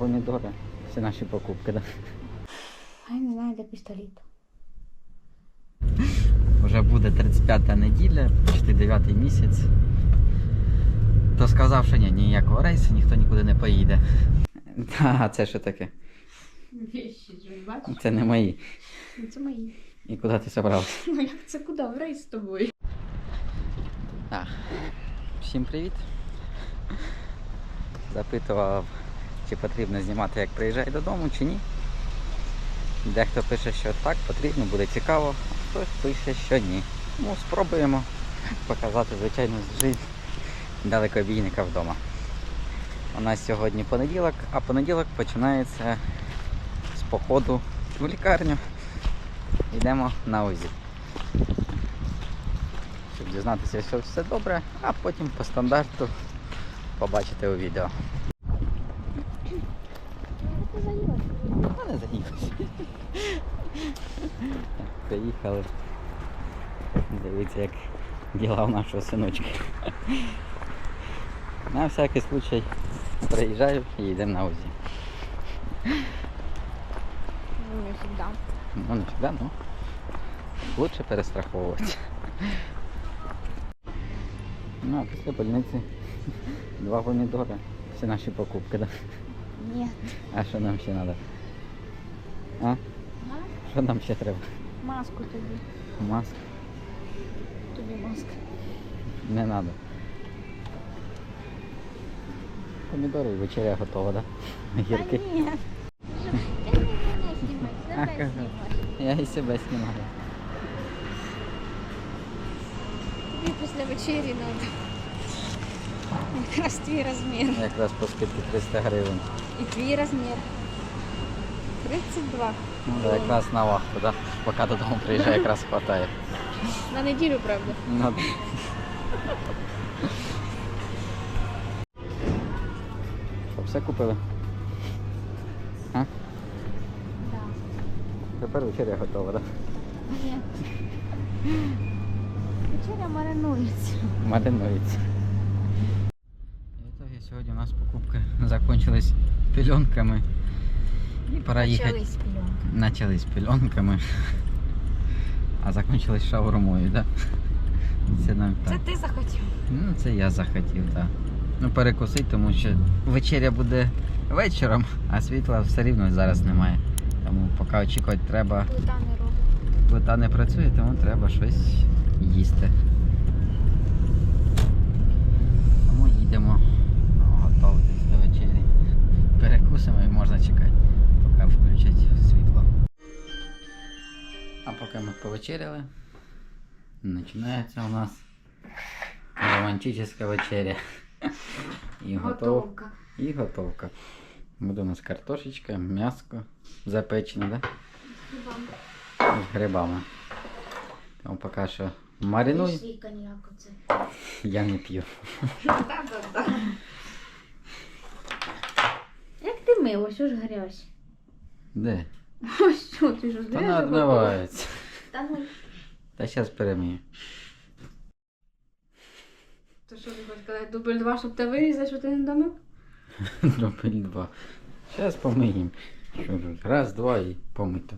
помідори. Всі наші покупки, да? А я не знаю, де пістолет. Вже буде 35 та неділя, почти 9 місяць. То сказав, що ні, ніякого рейсу, ніхто нікуди не поїде. Та, це що таке? Бачиш? Це не мої. Ну, Це мої. І куди ти собрався? Ну як це куди? В рейс з тобою. Так. Всім привіт. Запитував, чи потрібно знімати, як приїжджаю додому, чи ні. Дехто пише, що так, потрібно, буде цікаво, а хтось пише, що ні. Ну, спробуємо показати звичайну життя далекобійника вдома. У нас сьогодні понеділок, а понеділок починається з походу в лікарню. Йдемо на УЗІ щоб дізнатися, що все добре, а потім по стандарту побачите у відео. А не заїхався. Приїхали. Дивіться, як діла у нашого синочка. На всякий случай приїжджаю і йдемо на УЗІ. Ну, не завжди. Ну, не всегда, ну. Лучше перестраховуватися. Ну, а після больниці два помідори. Всі наші покупки, да? Ні. А що нам ще треба? А? Що нам ще треба? Маску тобі. Маска? Тобі маска. Не треба. Помідори і вечеря готова, да? Гірки. Та ні. Ти не мене знімай, себе кажу. Я і себе знімаю. Тобі після вечері треба. Якраз твій розмір. Якраз по скидці 300 гривень. І твій розмір. 32. Ну, да, якраз на вахту, да? Поки додому приїжджає, якраз хватає. На неділю, правда. Ну, Що, все купили? А? Да. Тепер вечеря готова, так? Ні. Вечеря маринується. Маринується. Итоге сьогодні у нас покупки закончились пеленками. І пора їхати. Почались пільонки. Начались. А закончились шаурмою, так? Да? Це нам Це ти захотів. Ну, це я захотів, так. Ну, перекусити, тому що вечеря буде вечором, а світла все рівно зараз немає. Тому поки очікувати треба. Плита не робить. Плита не працює, тому треба щось їсти. Тому їдемо готуватись до вечері. Перекусимо і можна чекати, поки включать світло. А поки ми повечеряли, починається у нас романтична вечеря. І готов... Готовка. І готовка. Буде у нас картошечка, м'яско запечене, да? з грибами. Тому поки що маринуй, Свій коньяк оце. я не п'ю. Та-та-та. Як ти мив, ось ж грязь. Де? Ось що, ти ж грязю відмивається. Та ну, Та зараз перемію. то що ти хочеш сказати, дубль два, щоб ти вирізав, що ти не домив? Дубль два. Зараз помиємо. Що тут? Раз, два і помито.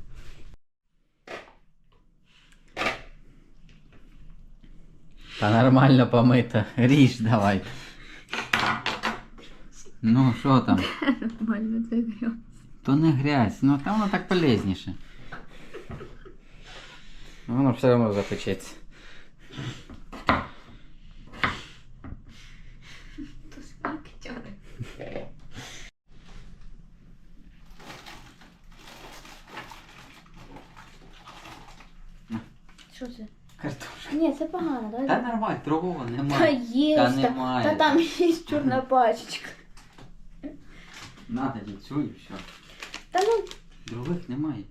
Та нормально помито. Ріж давай. Ну, що там? Нормально, це. То не грязь, ну там воно так полезніше. Воно все одно запечеться. Що це? Картошка. Ні, це погано, давай. Та нормально, другого Та немає. є, Та та, немає. та там є чорна пачечка. Надо цю і все. Та ну, Других немає.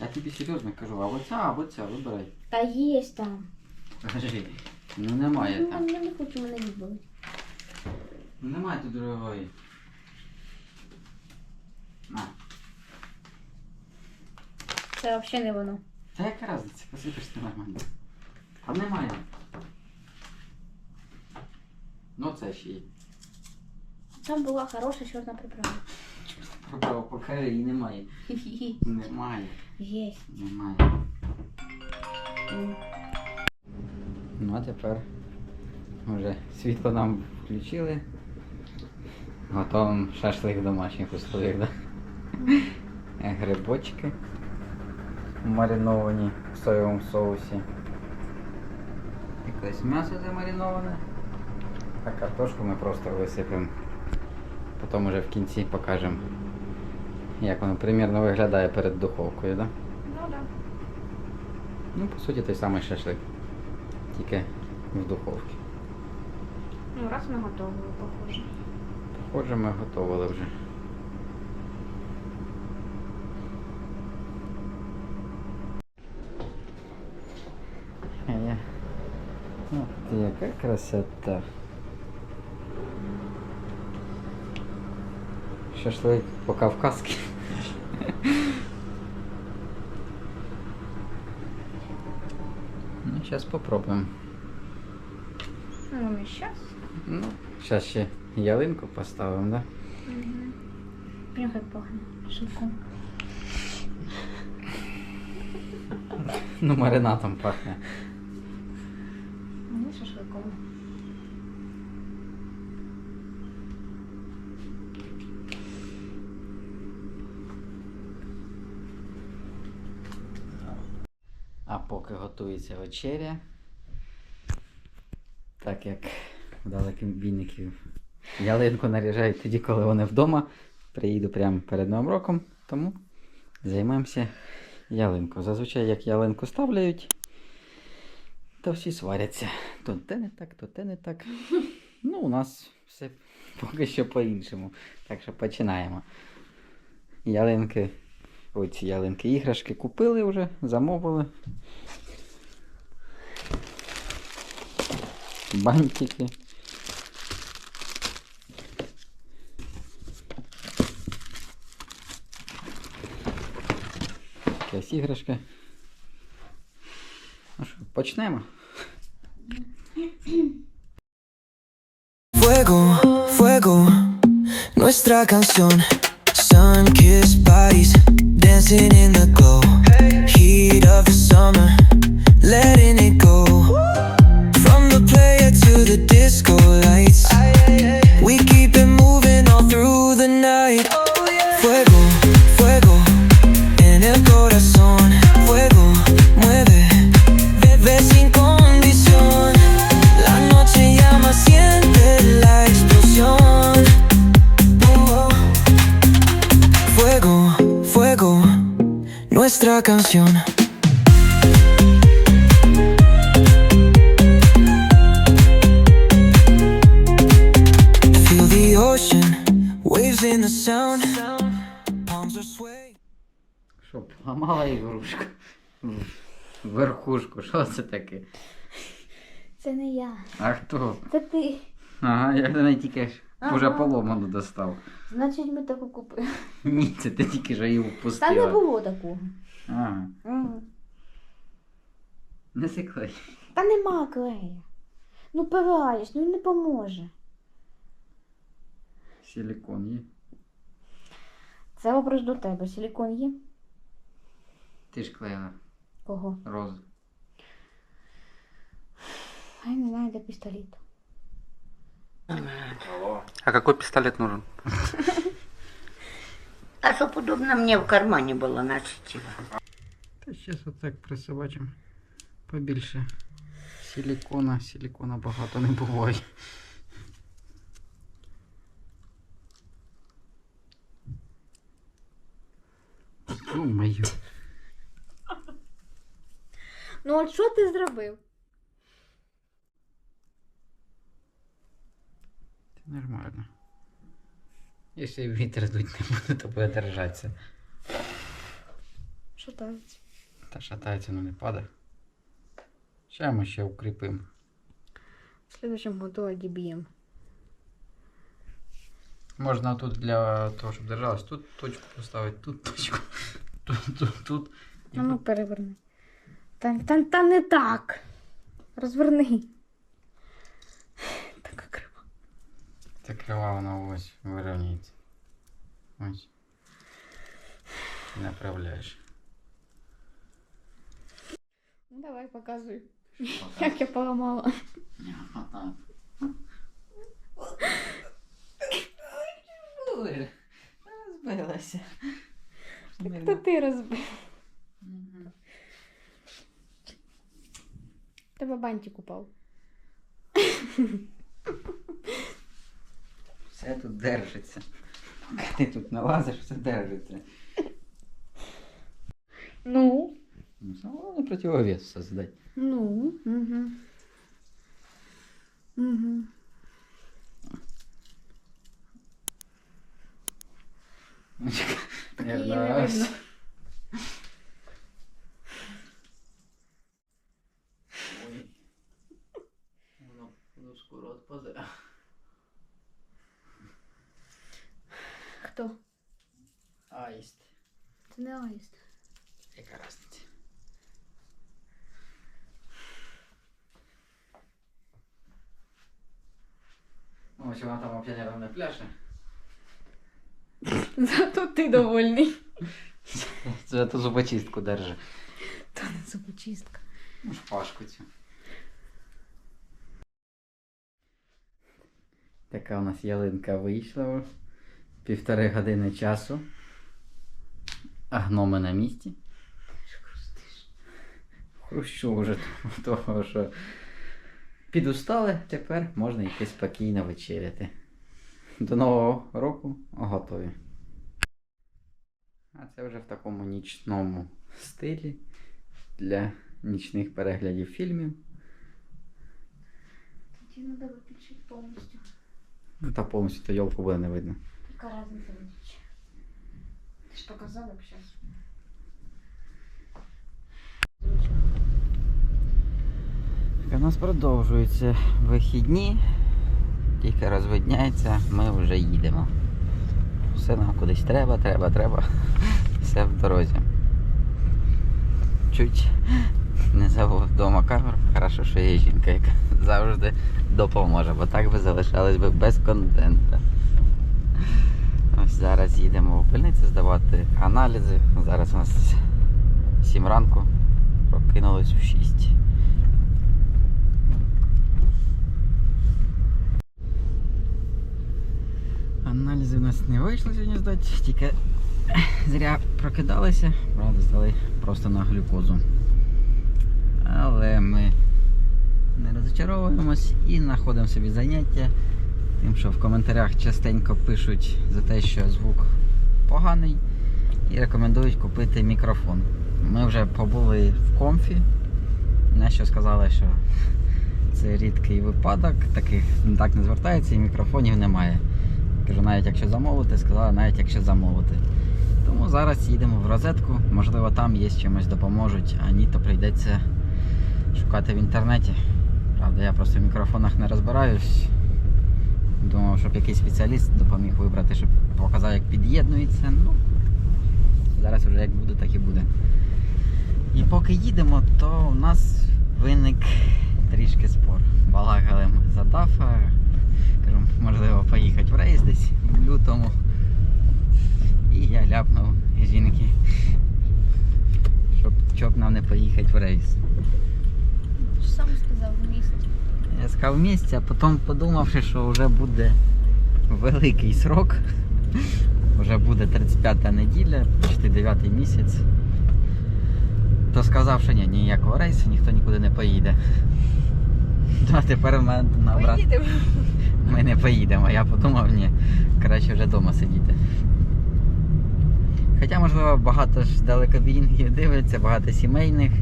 Я тобі серйозно кажу, а оця, а оця, вибирай. та є там. Скажи, ну немає Ну, там. я не хочу мене їбали. Ну немає тут другої. На. Це взагалі не воно. Та яка разниця, посипиш ти нормально. А немає. Ну це ще є. Там була хороша чорна приправа. Право покажи, її немає. Немає. Єсть. Немає. Ну а тепер вже світло нам включили. Готовим шашлик домашніх условиях, да? Грибочки мариновані в соєвому соусі. Якесь м'ясо замариноване. А картошку ми просто висипемо. Потім уже в кінці покажемо, як воно примірно виглядає перед духовкою, да? Ну да. Ну, по суті, той самий шашлик. Тільки в духовці. Ну, раз ми готові, похоже. Похоже, ми готували вже. Е, От яка красота. Шашлик по-кавказски. Ну, сейчас попробуем. Ну, щас. Ну, зараз ще ялинку поставимо, да? Прям як пахне. Шелком. Ну, маринатом пахне. Ну, шашликом. Поки готується вечеря, так як в далекобійників ялинку наряжають тоді, коли вони вдома, приїду прямо перед Новим роком, тому займаємося ялинкою. Зазвичай, як ялинку ставляють, то всі сваряться. То те не так, то те не так. Ну, у нас все поки що по-іншому. Так що починаємо. Ялинки Оці ялинки іграшки купили вже, замовили. Бантики. Якась іграшка. Ну що, почнемо. Fuego, fuego, nuestra canción. Sun kissed bodies, dancing in the glow. Heat of the summer, letting it go. From the player to the disco lights, we canción. Feel the ocean, waves in the sound. Palms are swaying. Що, поламала ігрушку? Верхушку, що це таке? Це не я. А хто? Це ти. Ага, я неї тільки ж Ага. уже поломану достав. Значить, ми таку купили. Ні, це ти тільки ж її Та не було такого. Ага, Мгм. не секли. Та нема клея. Ну пираєш, ну він не поможе. Силикон є. Це вопрос до тебе. Силікон є? Ти ж клеїла Кого? розу. А я не знаю, де пістолет. А какой пистолет нужен? А чтоб удобно мне в кармане было носить его. Та зараз отак присобачимо побільше. Силикона, силикона багато не буває. Ё-моё. Ну от що ти зробив? Нормально. Якщо вітер дуть не буде, то буде держатися. Шатається. Та шатається, але не падає. Ще ми ще укріпимо. В следующем году одіб'єм. Можна тут для того, щоб держалось, тут точку поставити, тут точку, тут, тут, тут. А ну переверни. Та, та, та не так. Розверни. Така крива. Так Відкривав на ось, вирівняється. Ось. Направляєш. Ну давай, показуй. Як я поламала. Отак. Ой, Розбилася. Хто ти розбив? Мгм. Тебе бантик упав. Все тут держиться. Ти тут налазиш, все держиться. Ну. Ну, противовес создать. Ну. Угу. Угу. Не. Ой. Воно, воно скоро отпаде. Хто? Аїст. Це не аїст. Яка разниця? Ось вона там взагалі не пляше. Зато ти довольний. Це ту зубочистку держи. Та не зубочистка. Ну, шпажку цю. Така у нас ялинка вийшла. Півтори години часу. А гноми на місці. Хрущу вже того, що підустали, тепер можна йти спокійно вечеряти. До Нового року готові. А це вже в такому нічному стилі для нічних переглядів фільмів. Тоді треба виключити повністю. Та повністю то йолку буде не видно. Яка разниця виключити? Ти ж показала зараз. Так, у нас продовжуються вихідні. Тільки розвидняється, ми вже їдемо. Все нам кудись треба, треба, треба. Все в дорозі. Чуть не забув вдома камеру. Хорошо, що є жінка, яка завжди допоможе, бо так би залишались би без контенту. Зараз їдемо в больницю здавати аналізи. Зараз у нас 7 ранку, прокинулись в 6. Аналізи в нас не вийшло сьогодні здати, тільки зря прокидалися, правда, здали просто на глюкозу. Але ми не розчаровуємось і знаходимо собі заняття. Тим, що в коментарях частенько пишуть за те, що звук поганий, і рекомендують купити мікрофон. Ми вже побули в комфі, на що сказали, що це рідкий випадок, таких так не звертається і мікрофонів немає. Кажу, навіть якщо замовити, сказала, навіть якщо замовити. Тому зараз їдемо в розетку, можливо, там є чимось допоможуть, а ні, то прийдеться шукати в інтернеті. Правда, я просто в мікрофонах не розбираюсь. Думав, щоб якийсь спеціаліст допоміг вибрати, щоб показав, як під'єднується. Ну, зараз вже як буде, так і буде. І поки їдемо, то у нас виник трішки спор. Балакали ми за дафа. Кажу, можливо, поїхати в рейс десь в лютому. І я ляпнув жінки, щоб, щоб нам не поїхати в рейс. Сам сказав в місті. Я сказав в місці, а потім подумавши, що вже буде великий срок. Вже буде 35-та неділя, почти 9 місяць. То сказав, що ні, ніякого рейсу, ніхто нікуди не поїде. Ну, А тепер мене набрати. Поїдемо. Ми не поїдемо. Я подумав, ні, краще вже вдома сидіти. Хоча, можливо, багато ж далекобійників дивиться, багато сімейних.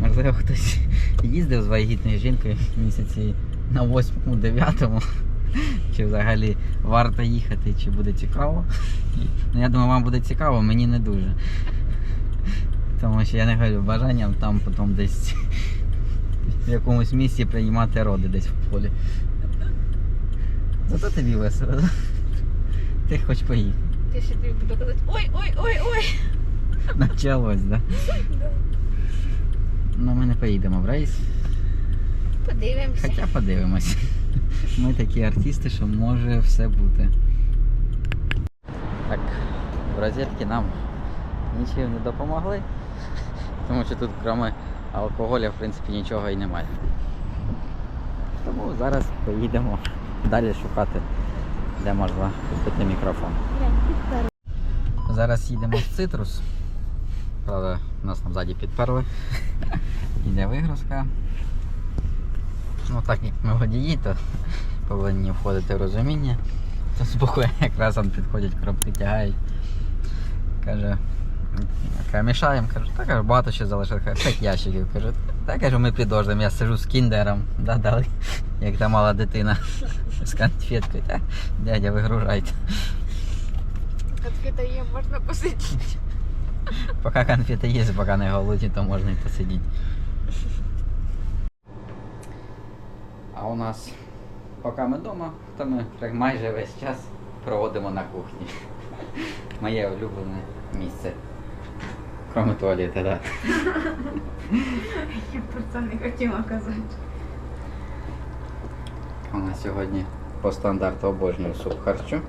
Можливо, хтось їздив з вагітною жінкою місяці на 8-9. Чи взагалі варто їхати, чи буде цікаво. Ну, я думаю, вам буде цікаво, мені не дуже. Тому що я не говорю бажанням там потім десь в якомусь місці приймати роди десь в полі. Зато тобі весело. Ти хоч поїхав. Ти ще тобі буду казати, ой, ой, ой, ой. Началось, да? Ну ми не поїдемо в рейс. Подивимося. Хоча подивимось. Ми такі артисти, що може все бути. Так, в розетки нам нічим не допомогли. Тому що тут крім алкоголю, в принципі, нічого і немає. Тому зараз поїдемо далі шукати, де можна купити мікрофон. Зараз їдемо в цитрус. Правда, нас там ззаді підперли. Іде вигрузка. Ну так як ми водії, то повинні входити в розуміння. То з якраз там підходять, коробки тягають. Каже, мішаємо, кажу, так кажу, багато ще залишилось, каже, п'ять ящиків. Кажу, так кажу, ми підождемо, я сижу з кіндером, да, дали, як та мала дитина з конфеткою. Дядя, вигружайте. Конфета є, можна посидіти. Поки конфети є, поки не голодні, то можна і посидіти. А у нас, поки ми вдома, то ми майже весь час проводимо на кухні. Моє улюблене місце. Кроме туалету, так. Да. Я про це не хотіла казати. У нас сьогодні по стандарту обожнюю суп харчу.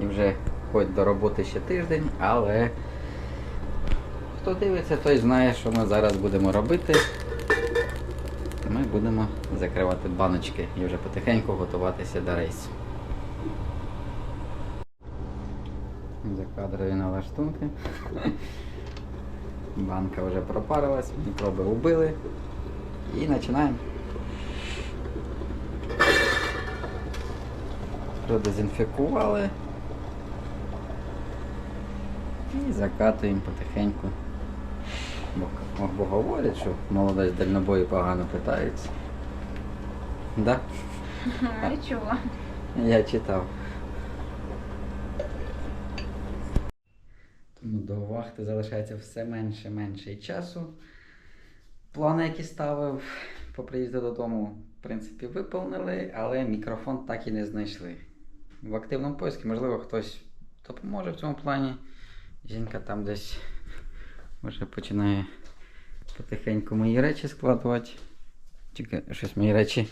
І вже хоч до роботи ще тиждень, але хто дивиться, той знає, що ми зараз будемо робити. Ми будемо закривати баночки і вже потихеньку готуватися до рейсу. Закадрові налаштунки. Банка вже пропарилась, мікроби убили. І починаємо. Продезінфікували. І закатуємо потихеньку. Бо, бо говорять, що молодець дальнобої погано питаються. Да? Я чула. Я читав. Тому до вахти залишається все менше і менше і часу. Плани, які ставив по приїзду додому, в принципі, виповнили, але мікрофон так і не знайшли. В активному поиску, можливо, хтось допоможе в цьому плані. Жінка там десь вже починає потихеньку мої речі складувати. Тільки щось мої речі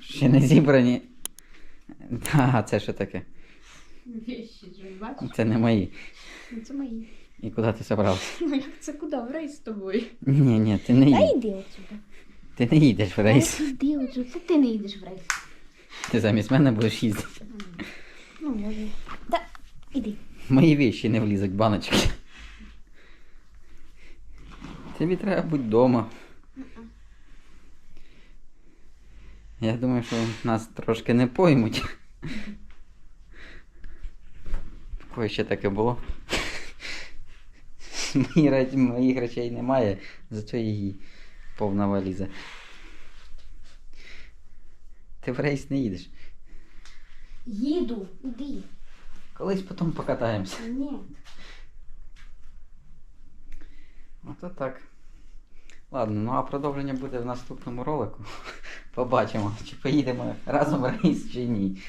ще не зібрані. Та, це що таке? Це не мої. Ну, Це мої. І куди ти собрався? Ну як це куди? В рейс з тобою. Ні, ні, ти не Та йди отсюди. Ти не їдеш в рейс. Йди отсюди. Це ти не йдеш в рейс. Ти замість мене будеш їздити. Ну, може. Та, іди. Мої віші не влізуть в баночки. Тобі треба бути вдома. Я думаю, що нас трошки не поймуть. В ще таке було? Мої Моїх речей немає, зато її повна валіза. Ти в рейс не їдеш. Їду, іди. Колись потім покатаємося. Ні. Ото так. Ладно, ну а продовження буде в наступному ролику. Побачимо, чи поїдемо разом в рейс, чи ні.